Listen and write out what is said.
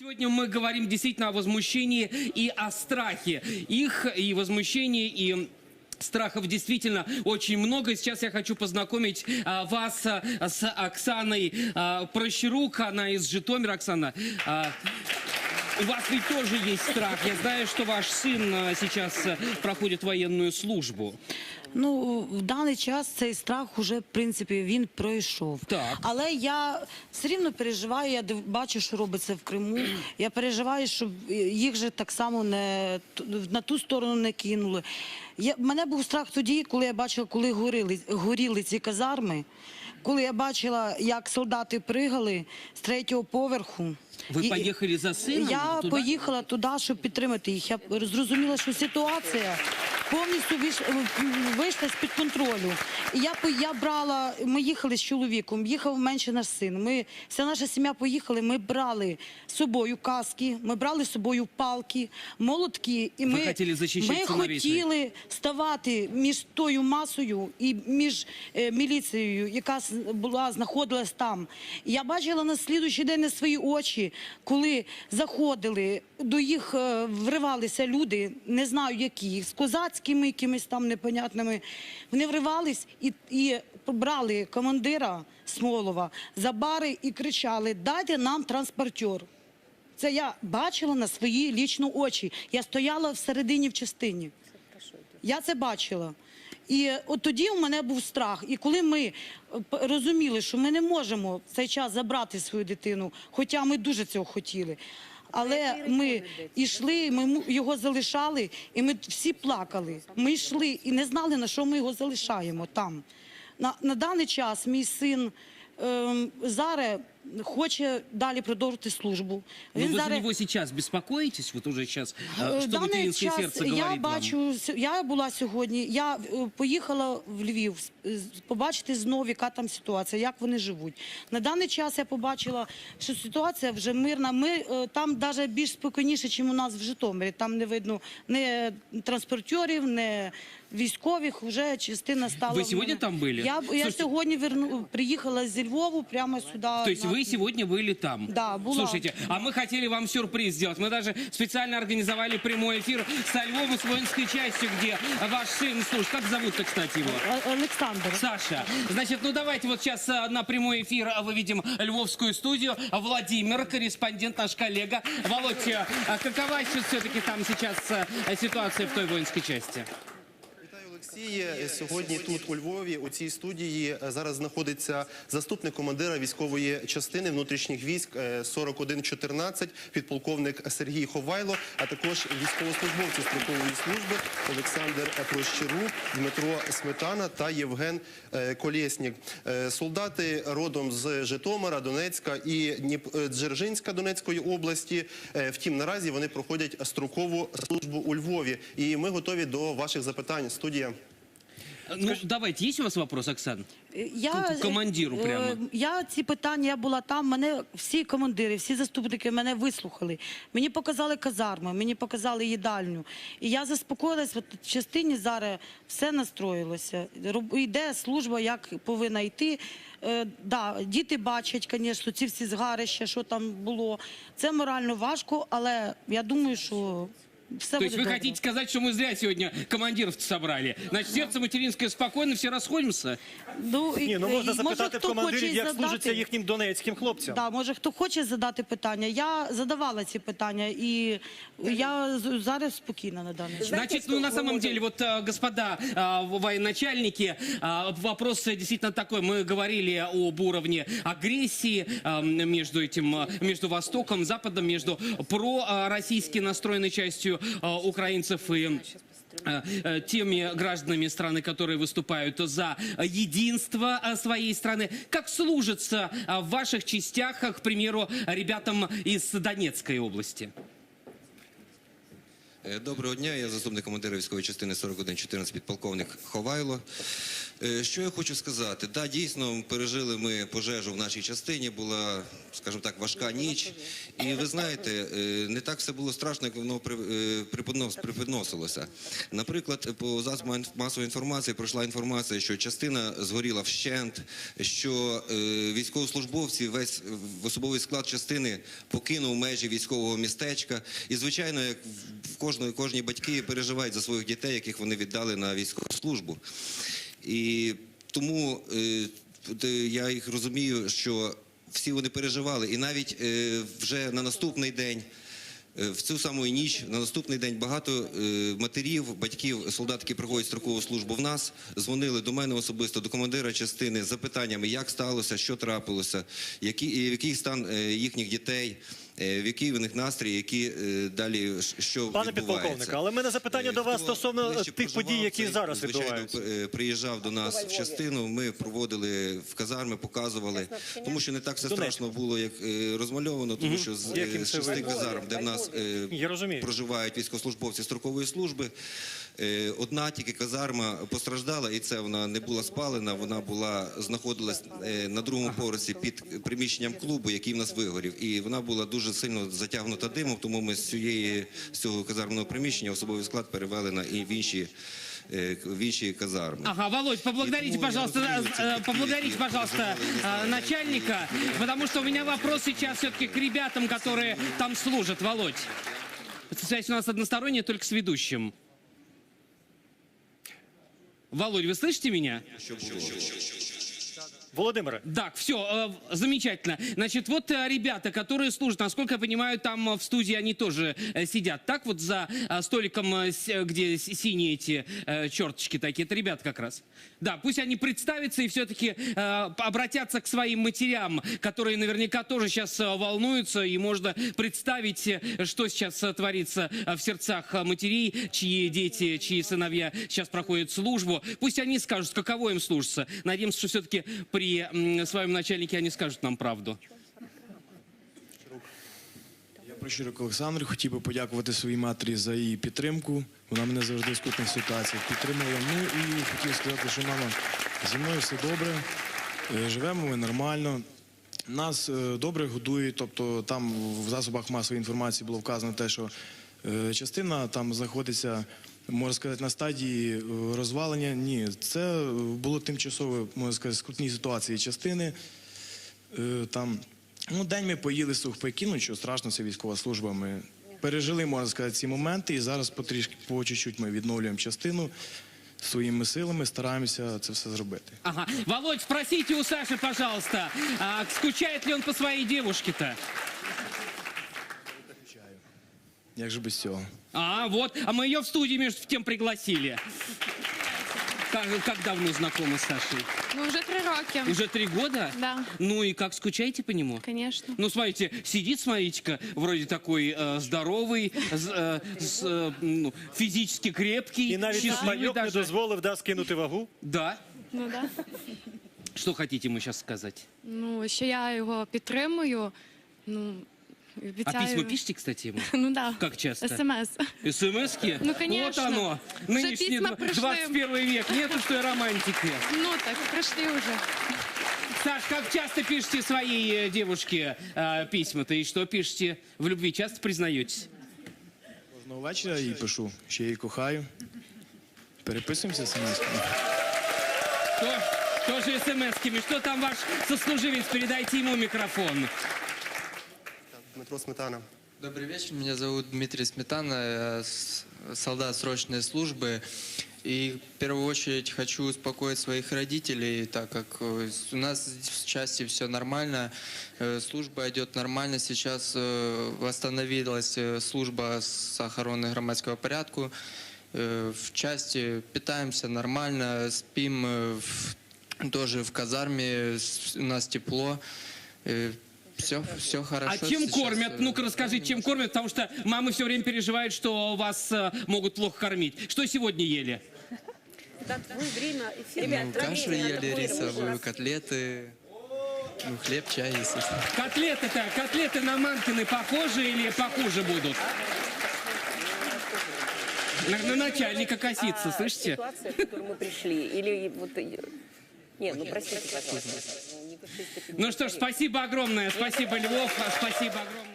Сегодня мы говорим действительно о возмущении и о страхе. Их и возмущении, и Страхов действительно очень много. Сейчас я хочу познакомить а, вас а, с Оксаной а, Прощерук. Она из Житомира. Оксана, а, у вас ведь тоже есть страх. Я знаю, что ваш сын а, сейчас а, проходит военную службу. Ну, в даний час цей страх уже, в принципі, він пройшов. Так. Але я все рівно переживаю, я бачу, що робиться в Криму. Я переживаю, щоб їх же так само не, на ту сторону не кинули. Я, мене був страх тоді, коли я бачила, коли горіли, горіли ці казарми, коли я бачила, як солдати пригали з третього поверху. Ви І- поїхали за сином Я туди? поїхала туди, щоб підтримати їх. Я зрозуміла, що ситуація повністю вийшла з-під контролю. Я, я брала, ми їхали з чоловіком, їхав менше наш син. Ми, вся наша сім'я поїхали, ми брали з собою каски, ми брали з собою палки, молотки. І ми, хотіли ми хотіли ставати між тою масою і між е, міліцією, яка була знаходилась там. Я бачила на слідуючий день на свої очі, коли заходили, до їх е, вривалися люди, не знаю які, з козацькими якимись там непонятними. Вони вривались і брали командира Смолова за бари і кричали: Дайте нам транспортер. Це я бачила на свої лічні очі. Я стояла всередині в частині. Я це бачила. І от тоді у мене був страх. І коли ми е, розуміли, що ми не можемо в цей час забрати свою дитину, хоча ми дуже цього хотіли. Але ми йшли, ми його залишали, і ми всі плакали. Ми йшли і не знали, на що ми його залишаємо там. На, на даний час мій син ем, зараз хоче далі продовжити службу. Ну, вы за зараз- него сейчас беспокоитесь? Вот уже сейчас, Е, что даний материнское час сердце я вам? бачу, с- я була сьогодні. Я е, поїхала в Львів с- з- побачити знову, яка там ситуація, як вони живуть. На даний час я побачила, що ситуація вже мирна. Ми е, там навіть більш спокійніше, ніж у нас в Житомирі. Там не видно не транспортерів, не військових. Вже частина стала. Ви в сьогодні мене. там були? Я, я Слушайте- сьогодні верну, приїхала зі Львову прямо сюди. То есть на- вы сегодня были там? Да, была. Слушайте, а мы хотели вам сюрприз сделать. Мы даже специально организовали прямой эфир со Львова, с воинской частью, где ваш сын служит. Как зовут-то, кстати, его? Олександр. Саша, значит, ну давайте вот сейчас а, на прямой эфир а, выведем львовскую студию. Владимир, корреспондент, наш коллега. Володь, а какова все-таки там сейчас ситуация в той воинской части? Олексій. Сьогодні тут у Львові у цій студії е, зараз знаходиться заступник командира військової частини внутрішніх військ е, 4114, підполковник Сергій Ховайло, а також військовослужбовці строкової служби Олександр Прощерук, Дмитро Сметана та Євген е, Колєснік. Е, Солдати родом з Житомира, Донецька і е, Дзержинська Донецької області. Е, Втім, наразі вони проходять строкову службу у Львові. І ми готові до ваших запитань. Студія. Ну, давайте, есть у вас вопрос, Оксан? Я, К командиру е, прямо. Я ці питання, я була там, мене всі командири, всі заступники мене вислухали. Мені показали казарми, мені показали їдальню. І я заспокоїлась, от в частині зараз все настроїлося. Роб- Йде служба, як повинна йти. Е, да, діти бачать, звісно, ці всі згарища, що там було. Це морально важко, але я думаю, що То есть буде вы добре. хотите сказать, что мы зря сегодня командиров собрали? Значит, сердце материнское спокойно, все расходимся? Ну, і- Ні, ну можна і, запитати в хто хоче командирів, й як задати. служиться їхнім донецьким хлопцям. Да, може, хто хоче задати питання. Я задавала ці питання, і я з- зараз спокійна на даний час. Значит, ну на самом деле, вот, э, господа э, военачальники, э, вопрос э, действительно такой. Мы говорили об уровне агрессии э, между этим, э, между Востоком, Западом, между пророссийски настроенной частью э, украинцев и э, э, теми гражданами страны, которые выступают за единство своей страны. Как служится в ваших частях, к примеру, ребятам из Донецкой области? Е, Доброго дня, я заступник командира військової частини 4114 підполковник Ховайло. Е, Що я хочу сказати? Да, дійсно, пережили ми пожежу в нашій частині, була, скажімо так, важка ніч. І ви знаєте, е, не так все було страшно, як воно при- е. Наприклад, по засобам масової інформації пройшла інформація, що частина згоріла вщент, що військовослужбовці весь особовий склад частини покинув межі військового містечка. І, звичайно, як в кожної кожні батьки переживають за своїх дітей, яких вони віддали на військову службу. І тому е, е, я їх розумію, що всі вони переживали, і навіть е, вже на наступний день. В цю саму ніч на наступний день багато матерів, батьків, солдат, які проходять строкову службу в нас, дзвонили до мене особисто, до командира частини з запитаннями, як сталося, що трапилося, які, який стан їхніх дітей, в який в них настрій, які е, далі що Пане підполковнику, але в мене запитання Е, до вас стосовно тих подій, які цей, зараз звичайно, відбуваються. е, приїжджав до нас в частину. Ми проводили в казарми, показували, тому що не так все страшно було, як е, розмальовано, тому що з е, шести казарм, де в нас е, Я розумію. проживають військовослужбовці строкової служби. е, Одна тільки казарма постраждала, і це вона не була спалена. Вона була знаходилась е, на другому поверсі під приміщенням клубу, який в нас вигорів. І вона була дуже сильно затягнута димом. Тому ми з цієї з цього казармного приміщення особовий склад перевели на і в інші. е, В інші казарми. Ага, Володь, поблагодарите, Поэтому я пожалуйста, разумею, э, эти э, такие, поблагодарите, которые пожалуйста, переживали, э, начальника, потому что у меня вопрос сейчас все-таки к ребятам, которые там служат, Володь. Связь у нас односторонняя, только с ведущим. Володь, вы слышите меня? Що було? Володимире, Так, все, замечательно. Значит, вот э, ребята, которые служат, насколько я понимаю, там э, в студии они тоже э, сидят. Так вот за э, столиком, э, э, где синие эти э, черточки такие, это ребята как раз. Да, пусть они представятся и все-таки обратятся к своим матерям, которые наверняка тоже сейчас волнуются, и можно представить, э, что сейчас э, творится э, в сердцах э, матерей, чьи дети, чьи сыновья сейчас проходят службу. Пусть они скажут, каково им служится. Надеемся, что все-таки при своем начальнике они скажут нам правду. Я Прощурок Олександр хотів би подякувати своїй матері за її підтримку. Вона мене завжди в скрутних ситуаціях підтримала. Ну і хотів сказати, що мама зі мною все добре, е, живемо ми нормально. Нас е, добре годують, тобто там в засобах масової інформації було вказано те, що е, частина там знаходиться, можна сказати, на стадії е, розвалення. Ні, це було тимчасове, можна сказати, скрутні ситуації частини. Е, Там, ну, день ми поїли сухпайки, ну що страшно, це військова служба. Ми пережили, можна сказати, ці моменти, і зараз потрішки по чуть-чуть ми відновлюємо частину своїми силами, стараємося це все зробити. Ага. Володь, спросите у Саши, пожалуйста, а скучает ли он по своей девушке-то? Як же без цього? А, вот. А мы ее в студии, между тем, пригласили. Как, как давно знакомы с Сашей? Ну, вже три роки. Уже три года? Да. Ну и как, скучаете по нему? Конечно. Ну, смотрите, сидит, смотрите-ка, вроде такой э, здоровый, з- э, с, э, ну, физически крепкий, і навіть счастливый Ісмайок не даже. дозволив да, скинути вагу. Да. Ну да. Что хотите мы сейчас сказать? Ну, що я його підтримую. Ну, А обіцяю. письма пишите, кстати, ему? Ну да. Как часто? СМС. СМСки? Ну, конечно. Вот оно. Уже Нынешний письма дв- пришли. 21 век. Нету, что и романтики. Ну так, прийшли вже. Саш, как часто пишете своей э, девушке э, письма-то? И что пишете? В любви часто признаетесь? Кожного вечора я їй пишу, що я її кохаю. Переписуємося смс. Что, тоже смс-ками. Что там ваш сослуживец? Передайте ему микрофон. Дмитро Сметана. Добрый вечер, меня зовут Дмитрий Сметана, я солдат срочной службы. И в первую очередь хочу успокоить своих родителей, так как э, у нас в части все нормально, э, служба идет нормально. Сейчас э, восстановилась служба с охраны громадского порядку. Э, В части питаемся нормально, спим в- тоже в казарме, у нас тепло. Все, все хорошо. А чем сейчас, кормят? э, Ну-ка расскажите, чем кормят, потому что мамы все время переживают, что вас э, могут плохо кормить. Что сегодня ели? Ну, кашу ели рисовую, котлеты, ну, хлеб, чай, естественно. Котлеты-то, котлеты на Манкины похожи или похуже будут? На, на начальника коситься, А, слышите? Ситуация, в которую мы пришли, или вот... э, Нет, ну простите, пожалуйста. Ну что ж, спасибо огромное, спасибо, Львов, спасибо огромное.